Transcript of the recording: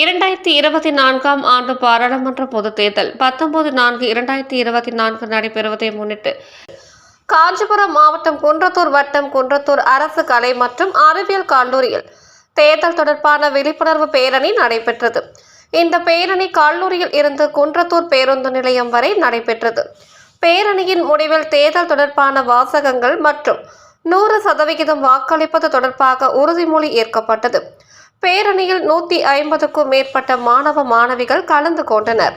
இரண்டாயிரத்தி இருபத்தி நான்காம் ஆண்டு பாராளுமன்ற பொதுத் தேர்தல் பத்தொன்பது நான்கு இரண்டாயிரத்தி இருபத்தி நான்கு நடைபெறுவதை முன்னிட்டு காஞ்சிபுரம் மாவட்டம் குன்றத்தூர் வட்டம் குன்றத்தூர் அரசு கலை மற்றும் அறிவியல் கல்லூரியில் தேர்தல் தொடர்பான விழிப்புணர்வு பேரணி நடைபெற்றது. இந்த பேரணி கல்லூரியில் இருந்து குன்றத்தூர் பேருந்து நிலையம் வரை நடைபெற்றது. பேரணியின் முடிவில் தேர்தல் தொடர்பான வாசகங்கள் மற்றும் நூறு சதவிகிதம் வாக்களிப்பது தொடர்பாக உறுதிமொழி ஏற்கப்பட்டது. பேரணியில் நூத்தி ஐம்பதுக்கும் மேற்பட்ட மாணவ மாணவிகள் கலந்து கொண்டனர்.